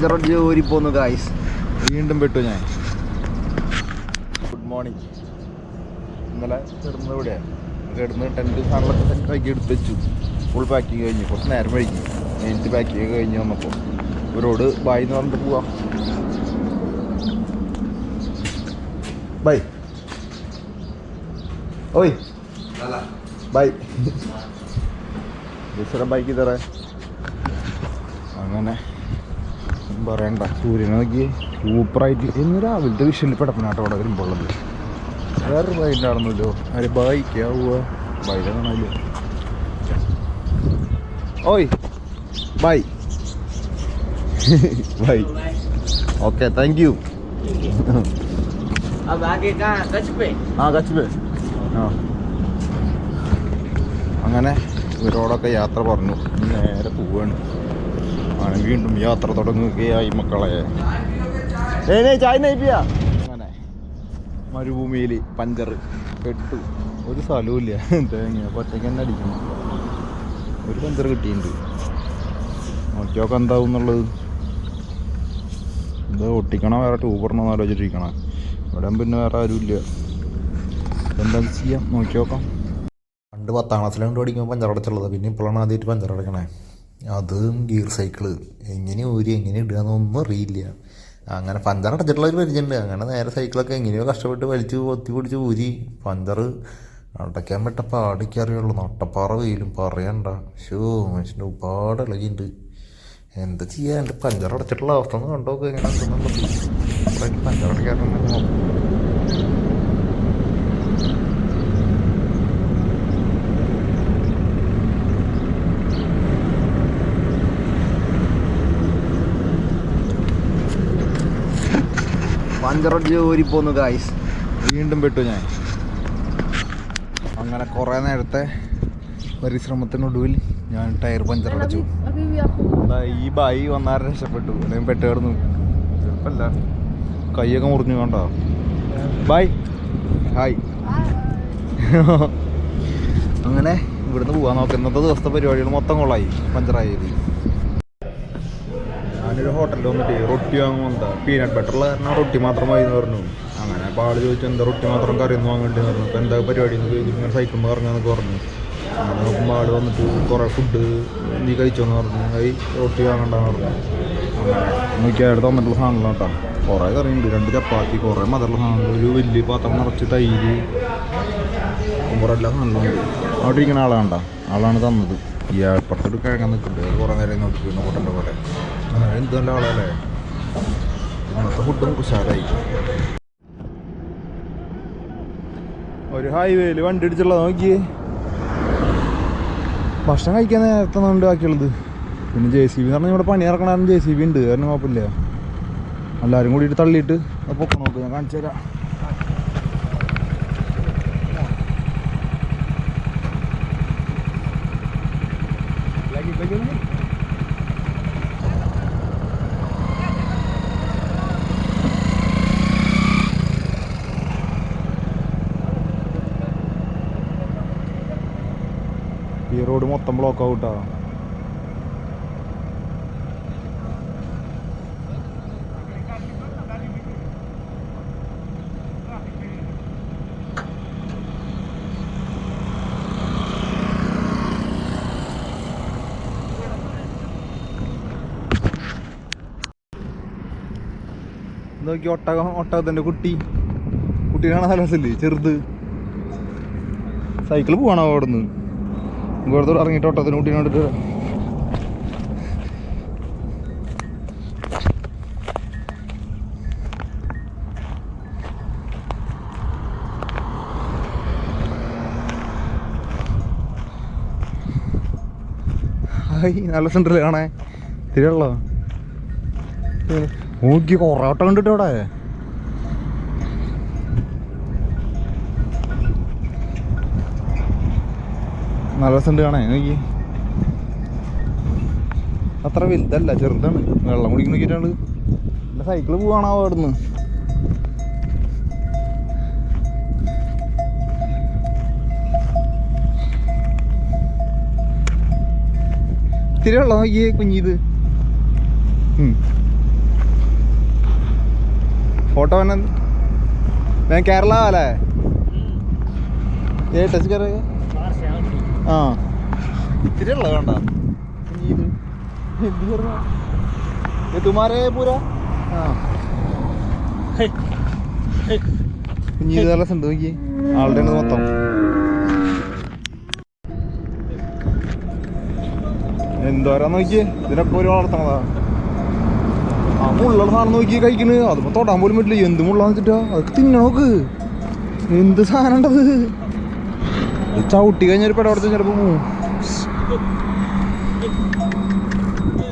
പഞ്ചറടിച്ച് പോന്നു ഗായ്സ് വീണ്ടും പെട്ടു ഞാൻ. ഗുഡ് മോർണിംഗ് ഇന്നലെ കിടന്നത് ഇവിടെയാണ്. കിടന്ന് ടെന്റ് സാധനങ്ങളൊക്കെ ടെന്റ് ആക്കി എടുത്ത് വെച്ചു ഫുൾ പാക്കിങ് കഴിഞ്ഞു. കുറച്ച് നേരം വൈകി നേരിട്ട് പാക്കിങ് കഴിഞ്ഞ് വന്നപ്പോൾ. ഇവരോട് ബായ് എന്ന് പറഞ്ഞിട്ട് പോവാം. ബൈ ഓയ്. ബൈ ബൈക്ക് തറ അങ്ങനെ. പറയണ്ട സൂര്യനെ നോക്കി സൂപ്പറായിട്ട്. ഇന്ന് രാവിലത്തെ പെടപ്പിന് പെടപ്പനാട്ടം അവിടെ വരുമ്പോൾ ഉള്ളത്. വേറൊരു ബൈന്റെ ആണെന്നല്ലോ. ആര് ബൈക്കാവുക ബൈക്ക് കാണാമല്ലോ ഓയ് bye. Bye. Okay thank you ആ കച്ച് ആ. അങ്ങനെ ഇവരോടൊക്കെ യാത്ര പറഞ്ഞു. നേരെ പോവാണ്. ആണ് വീണ്ടും യാത്ര തുടങ്ങുകയായി മക്കളെ. ചായ നയിപ്പിയ അങ്ങനെ മരുഭൂമിയിൽ പഞ്ചർ കെട്ടു ഒരു സ്ഥലവും ഇല്ല തേങ്ങ ഒറ്റയ്ക്ക് തന്നെ അടിക്കണം. ഒരു പഞ്ചർ കിട്ടിയിട്ടുണ്ട്. നോക്കിയൊക്കെ എന്താവും എന്നുള്ളത്. ഇത് ഒട്ടിക്കണം വേറെ ട്യൂബറിനോ ആലോചിച്ചിരിക്കണം. ഇവിടെ പിന്നെ വേറെ ആരുമില്ല. എന്താ ചെയ്യാം? നോക്കി നോക്കാം പണ്ട് പത്താം ക്ലാസ്സിലാണ് പഠിക്കുമ്പോൾ പഞ്ചർ അടച്ചുള്ളത്. പിന്നെ ഇപ്പോഴാണ് ആദ്യമായിട്ട് പഞ്ചർ അടക്കണേ. അതും ഗിയർ സൈക്കിൾ എങ്ങനെ ഊരി എങ്ങനെ ഇടുക എന്നൊന്നും അറിയില്ല. അങ്ങനെ പഞ്ചർ അടച്ചിട്ടുള്ള ഒരു പരിചയമുണ്ട്. അങ്ങനെ നേരെ സൈക്കിളൊക്കെ എങ്ങനെയോ കഷ്ടപ്പെട്ട് വലിച്ചു പൊത്തി പിടിച്ച് ഊരി. പഞ്ചർ അടയ്ക്കാൻ പറ്റ പാടിക്ക് അറിയുള്ളൂ. നട്ടപ്പാറ വെയിലും പറയണ്ട. ഷോ മനുഷ്യന്റെ ഒരുപാട് ഇളകിയുണ്ട്. എന്താ ചെയ്യാ എന്റെ പഞ്ചർ അടച്ചിട്ടുള്ള അവസ്ഥ ഒന്ന് കണ്ടോക്ക്. എങ്ങനെ പഞ്ചർ അടയ്ക്കാറുണ്ട് പഞ്ചറടിച്ച് ഊരി പോന്നു ഗായ്സ് വീണ്ടും പെട്ടു ഞാൻ. അങ്ങനെ കുറെ നേരത്തെ പരിശ്രമത്തിനൊടുവിൽ ഞാൻ ടയർ പഞ്ചർ അടച്ചു. ഈ ബായി വന്നാരെ രക്ഷപ്പെട്ടു? അല്ലെങ്കിൽ പെട്ട് ചെറുപ്പല്ല. കൈയൊക്കെ മുറിഞ്ഞു കണ്ടോ? ബായ് ഹായ് അങ്ങനെ ഇവിടുന്ന് പോകാൻ നോക്കാം. ഇന്നത്തെ ദിവസത്തെ പരിപാടികൾ മൊത്തം കൊള്ളായി. പഞ്ചറായി. പഞ്ചറായത് ഞാനൊരു ഹോട്ടലിൽ വന്നിട്ട് റൊട്ടി വാങ്ങുമ്പോൾ എന്താ? പീനട്ട് ബട്ടറുള്ള കാരണം റൊട്ടി മാത്രം മതി എന്ന് പറഞ്ഞു. അങ്ങനെ അപ്പോൾ ആൾ ചോദിച്ചു എന്താ റൊട്ടി മാത്രം കറി ഒന്നും വാങ്ങേണ്ടി പറഞ്ഞു. അപ്പോൾ എന്താ പരിപാടി എന്ന് ചോദിച്ചു. ഇങ്ങനെ സൈക്കിൾ ഇറങ്ങാന്നൊക്കെ പറഞ്ഞു. അങ്ങനെ നോക്കുമ്പോൾ ആൾ വന്നിട്ട് കുറേ ഫുഡ് നീ കഴിച്ചോന്ന് പറഞ്ഞു. കൈ റൊട്ടി വാങ്ങണ്ടെന്ന് പറഞ്ഞു. അങ്ങനെ നോക്കിയാൽ തന്നിട്ടുള്ള സാധനങ്ങൾ കേട്ടോ. കുറേ കറിയുണ്ട്. രണ്ട് ചപ്പാത്തി കുറേ മതമുള്ള സാധനങ്ങൾ ഒരു വലിയ പാത്രം നിറച്ച് തൈര് കുറേ എല്ലാ സാധനങ്ങളുണ്ട് അവിടെ ഇരിക്കുന്ന ആളാണ്ട ആളാണ് തന്നത്. ഈ അപ്പുറത്തോട്ട് കിഴങ്ങാൻ നിൽക്കുന്നുണ്ട്. കുറേ നേരം നോക്കി പിന്നെ കൂട്ടന്റെ പോലെ. എന്ത് നല്ല ആളല്ലേ ഇന്നത്തെ ഫുഡും ഉഷാറായി. ഒരു ഹൈവേയിൽ വണ്ടി ഇടിച്ചുള്ളത് നോക്കിയേ. ഭക്ഷണം കഴിക്കാൻ നേരത്തെ ഉണ്ട് ബാക്കിയുള്ളത്. പിന്നെ ജെ സി ബി എന്ന് പറഞ്ഞാൽ ഇവിടെ പണി ഇറക്കണ ജെ സി ബി ഉണ്ട്. കാരണം കുഴപ്പമില്ല. എല്ലാവരും കൂടിയിട്ട് തള്ളിയിട്ട് അത് പൊക്ക നോക്ക്. ഞാൻ കാണിച്ചു തരാം. ഈ റോഡ് മൊത്തം ബ്ലോക്ക് ഔട്ടാ നോക്കി ഒട്ടകം ഒട്ടകത്തിന്റെ കുട്ടി. കുട്ടി കാണാൻ നല്ല രസമില്ലേ? ചെറുത്. സൈക്കിൾ പോവാണോ അവിടെ നിന്ന് ഇവിടുത്തെ ഇറങ്ങിയിട്ട് ഓട്ടത്തിന് കുട്ടീനെ കണ്ടിട്ട്. ഹായ് നല്ല സെന്ററിൽ കാണാൻ. തിരിയുള്ളോ നോക്കി കുറേ ഓട്ടം കണ്ടിട്ട് അവിടെ നല്ല രസമുണ്ട് കാണാൻ നോക്കി അത്ര വലുതല്ല ചെറുതാണ്. വെള്ളം കുടിക്കുന്ന നോക്കിയിട്ടാണ്. എന്റെ സൈക്കിൾ പോവാണോ അവിടുന്ന്. ഇത്തിരി വെള്ളം നോക്കിയേ കുഞ്ഞിത്. ഫോട്ടോ വന്നെ കേരള അല്ലേ ഏ ടച്ച് കയറി ആ. ഇത്തിരി ഉള്ള വേണ്ട നോക്കി ആളുടെ മൊത്തം. എന്തോരാ നോക്കിയേ? ഇതിനൊക്കെ ഒരു വളർത്തണതാ ആ മുള്ള സാധനം നോക്കി കഴിക്കണ്. അതിപ്പോ തൊടാൻ പോലും പറ്റില്ല. എന്ത് മുള്ളാന്ന് വെച്ചിട്ടാ? അതൊക്കെ തിന്നോക്ക് എന്ത് സാധനം ഉണ്ടത്? ചവിട്ടി കഴിഞ്ഞൊരു പെട ചിലപ്പോ പോവും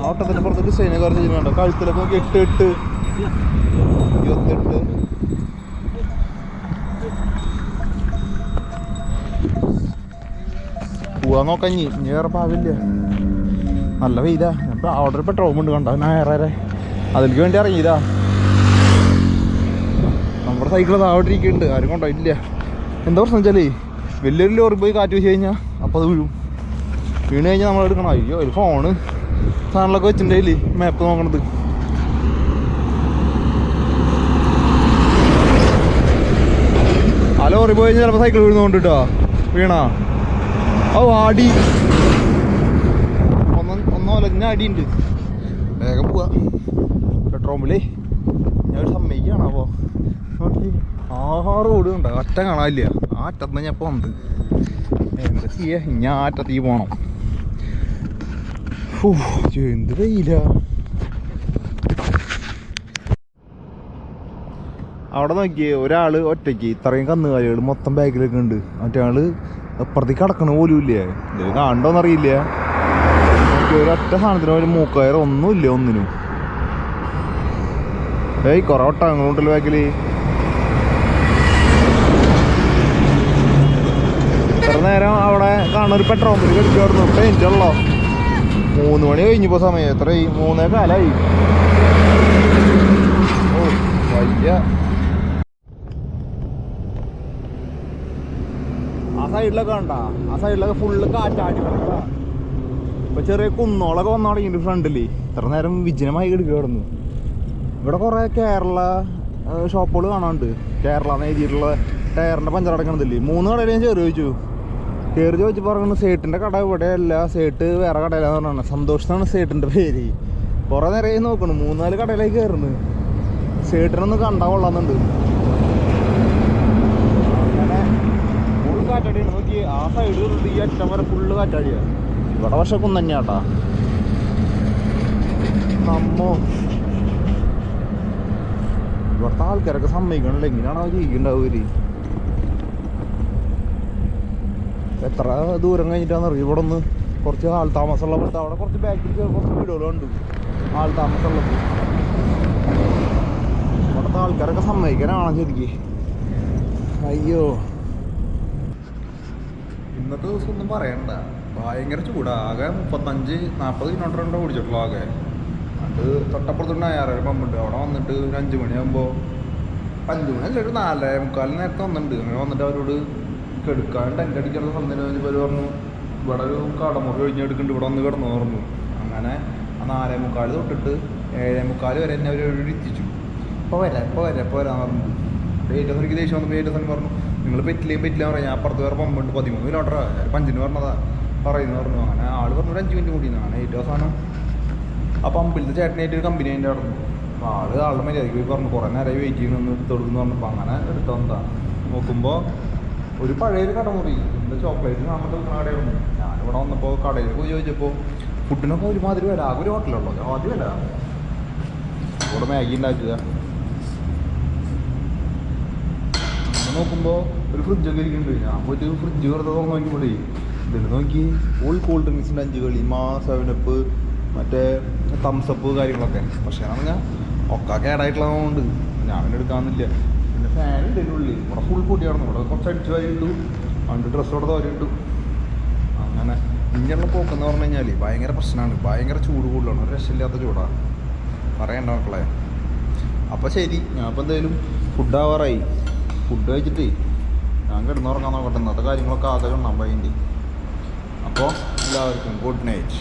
ആ ഒട്ടത്തിന്റെ പുറത്ത് ഡിസൈന് കുറച്ച് ചെയ്യുന്നുണ്ടോ കഴുത്തിലൊക്കെ നോക്കി എട്ട് എട്ട്. ഇരുപത്തെട്ട്. പോവാൻ നോക്കഞ്ഞി ഇനി. വേറെ പാവില്ല. നല്ല വെയിലാ. അപ്പൊ അവിടെ പെട്രോൾ ഉണ്ട് കണ്ടോ? ഞായറേ അതിലേക്ക് വേണ്ടി ഇറങ്ങിയതാ. നമ്മുടെ സൈക്കിൾ താവട്ടിരിക്കുന്നുണ്ട് ആരും കൊണ്ടോ ഇല്ല എന്താ പ്രശ്നം വെച്ചാലേ? വലിയൊരു ലോറി പോയി കാറ്റ് വെച്ച് കഴിഞ്ഞാൽ അപ്പോൾ അത് വീഴും. വീണ് കഴിഞ്ഞാൽ നമ്മൾ എടുക്കണം. അയ്യോ ഒരു ഫോണ് സാധനങ്ങളൊക്കെ വെച്ചിട്ടുണ്ടെങ്കിൽ മാപ്പ് നോക്കണത്. ആ ലോറി പോയി കഴിഞ്ഞാൽ ചിലപ്പോൾ സൈക്കിൾ വീഴുന്നോണ്ട് കേട്ടോ വീണാ? ഓ ആടി. ഒന്നും അടി അടിയുണ്ട്. വേഗം പോവാ. പെട്രോമിലേ ഞാൻ ഒരു സമ്മതിക്കാണ് അപ്പോ. നോക്കി ആഹാറ് ഓടുന്നുണ്ട്. അറ്റം കാണാനില്ല. ആറ്റന്ന് അറ്റത്ത് ഞാൻ ഇപ്പോൾ വന്നത് എന്താ ചെയ്യാ? ഞാൻ ആറ്റത്തി പോണം. പോകണം എന്ത് വെയില. അവിടെ നോക്കിയേ ഒരാൾ ഒറ്റയ്ക്ക് ഇത്രയും കന്നുകാലികൾ മൊത്തം ബാഗിലൊക്കെ ഉണ്ട്. മറ്റേ ആൾ അപ്പുറത്തേക്ക് കടക്കണ പോലും ഇല്ലേ? ഇത് കാണണ്ടോന്നറിയില്ല ഒരൊറ്റ സാധനത്തിന് ഒരു മൂക്കയർ ഒന്നുമില്ല ഒന്നിനും. ഏയ് കൊറേ ഒട്ടാങ്ങളുണ്ടല്ലോ ബാഗിൽ ഇത്ര കാണുന്ന ഒരു പെട്രോൾ പമ്പിൽ കിടക്കുമായിരുന്നു പെയിന്റ് ഉള്ളോ? മൂന്ന് മണി കഴിഞ്ഞപ്പോൾ സമയം. എത്ര മൂന്നേ കാലായി. ഓ വയ്യ. ആ സൈഡിലൊക്കെ കണ്ട? ആ സൈഡിലൊക്കെ ഫുള്ള് കാറ്റാടി ഇപ്പൊ ചെറിയ കുന്നോളൊക്കെ വന്നു തുടങ്ങി ഫ്രണ്ടിൽ. ഇത്ര നേരം വിജനമായി കിടക്കുകയായിരുന്നു ഇവിടെ കുറെ കേരള ഷോപ്പുകൾ കാണാനുണ്ട്. കേരള എന്ന് എഴുതിയിട്ടുള്ള ടയറിന്റെ പഞ്ചർ അടക്കണതില്ലേ മൂന്ന് കടയിൽ ഞാൻ ചെറിയ ചോദിച്ചു. കയറി ചോദിച്ചു പറഞ്ഞു സേട്ടിന്റെ കട ഇവിടെയല്ല. സേട്ട് വേറെ കടയിലാന്ന് പറഞ്ഞാണ്. സന്തോഷത്താണ് സേട്ടിന്റെ പേര്. കുറേ നേരമായി നോക്കണം. മൂന്നാൽ കടയിലേക്ക് കയറുന്നു സേട്ടിനൊന്ന് കണ്ടാൽ കൊള്ളാന്നുണ്ട്. ഇവിടെ പക്ഷെ കുന്നന്നെയാട്ടാ നമ്മോ. ഇവിടുത്തെ ആൾക്കാരൊക്കെ സമ്മതിക്കണല്ലോ. എങ്ങനെയാണോ ജീവിക്കണ്ടാവുക എത്ര ദൂരം കഴിഞ്ഞിട്ടാണെന്ന് അറിയാം? ഇവിടെ ഒന്ന് കുറച്ച് ആൾ താമസമുള്ള പോലത്തെ അവിടെ കുറച്ച് ബാക്കിൽ കുറച്ച് വീടുകളുണ്ട് ആൾ താമസമുള്ളത് ഇവിടുത്തെ ആൾക്കാരൊക്കെ സമ്മതിക്കാനാണ് ശരിക്ക്. അയ്യോ. ഇന്നത്തെ ദിവസം ഒന്നും പറയണ്ട. ഭയങ്കര ചൂടാ. ആകെ മുപ്പത്തഞ്ച് നാൽപ്പത് കിലോമീറ്റർ ഉണ്ടോ ഓടിച്ചിട്ടുള്ളൂ ആകെ. അത് തൊട്ടപ്പുറത്തുണ്ട് ആറര പമ്പുണ്ട്. അവിടെ വന്നിട്ട് ഒരു അഞ്ച് മണിയാകുമ്പോൾ അഞ്ച് മണി അല്ല ഒരു നാലര മുക്കാലിന് നേരത്തെ വന്നിട്ടുണ്ട്. അങ്ങനെ വന്നിട്ട് അവരോട് കെടുക്കാൻ ടെന്റ് അടിക്കുന്ന സമയത്ത് അവർ പറഞ്ഞു ഇവിടെ ഒരു കടമുറി കഴിഞ്ഞ് എടുക്കുന്നുണ്ട് ഇവിടെ വന്ന് കിടന്നു പറഞ്ഞു. അങ്ങനെ ആ നാലേ മുക്കാൽ തൊട്ടിട്ട് ഏഴേ മുക്കാൽ വരെ എന്നെ അവർ എത്തിച്ചു ഇപ്പോൾ വരാം ഇപ്പോൾ വരാം ഇപ്പോൾ വരാൻ പറഞ്ഞു. ഏറ്റവും എനിക്ക് ദേഷ്യം വന്നപ്പോൾ ഏറ്റവും പറഞ്ഞു നിങ്ങൾ പറ്റില്ലേ പറ്റില്ല പറഞ്ഞു ഞാൻ അപ്പുറത്ത് വേറെ പമ്പുണ്ട് പതിമൂന്ന് കിലോമീറ്റർ പഞ്ചിന് പറഞ്ഞതാ പറയുന്നു പറഞ്ഞു. അങ്ങനെ ആൾ പറഞ്ഞു ഒരു അഞ്ച് മിനിറ്റ് കൂടി അങ്ങനെ ഏറ്റവും അവസാനം ആ പമ്പിലത്തെ ചേട്ടനായിട്ട് ഒരു കമ്പനി അതിന്റെ നടന്നു. അപ്പോൾ ആൾ ആളുടെ മര്യാദയ്ക്ക് പോയി പറഞ്ഞു കുറേ നേരമായി വെയിറ്റ് ചെയ്യണമെന്ന് കൊടുക്കുന്നു പറഞ്ഞപ്പോൾ അങ്ങനെ എടുത്തു വന്നതാണ് നോക്കുമ്പോൾ ഒരു പഴയൊരു കടമുറി എന്താ ചോക്ലേറ്റ് സാധനത്തെ വിൽക്കുന്ന കടയായിരുന്നു. ഞാനിവിടെ വന്നപ്പോൾ കടയിൽ പോയി ചോദിച്ചപ്പോൾ ഫുഡിനൊക്കെ ഒരുമാതിരി വില. ആകെ ഒരു ഹോട്ടലുള്ളത് ആദ്യം വില. ഇവിടെ മാഗി ഉണ്ടാക്കുക നോക്കുമ്പോൾ ഒരു ഫ്രിഡ്ജൊക്കെ ഇരിക്കുന്നുണ്ട്. ഞാൻ പോയിട്ട് ഫ്രിഡ്ജ് വെറുതെ തുറന്ന് നോക്കിയപ്പോഴേ ഇതിൽ നോക്കി ഫുൾ കൂൾ ഡ്രിങ്ക്സിന്റെ അഞ്ച് കളി മാ സെവനപ്പ് മറ്റേ തംസപ്പ് കാര്യങ്ങളൊക്കെ. പക്ഷേ പറഞ്ഞാൽ ഒക്കെ കേടായിട്ടുള്ളതുകൊണ്ട് ഞാൻ പിന്നെ ഇതിന്റെ ഉള്ളിൽ. ഇവിടെ ഫുൾ പൊട്ടിയായിരുന്നു ഇവിടെ കുറച്ച് അടിച്ചു വാരി ഇട്ടു. പണ്ട് ഡ്രസ്സ് ഇവിടെ തോരി ഇട്ടു. അങ്ങനെ. ഇങ്ങനെയുള്ള പോക്കെന്ന് പറഞ്ഞു കഴിഞ്ഞാൽ ഭയങ്കര പ്രശ്നമാണ് ഭയങ്കര ചൂട് കൂടുതലാണ്. ഒരു രക്ഷയില്ലാത്ത ചൂടാണ് പറയണ്ട മക്കളെ. അപ്പോൾ ശരി. ഞാൻ അപ്പോൾ എന്തായാലും ഫുഡ് ആവാറായി. ഫുഡ് കഴിച്ചിട്ട് ഞാൻ കിടന്നുറങ്ങാൻ നോക്കട്ടെ. ഇന്നത്തെ കാര്യങ്ങളൊക്കെ ആകെ വേണ്ടി അപ്പോൾ എല്ലാവർക്കും ഗുഡ് നൈറ്റ്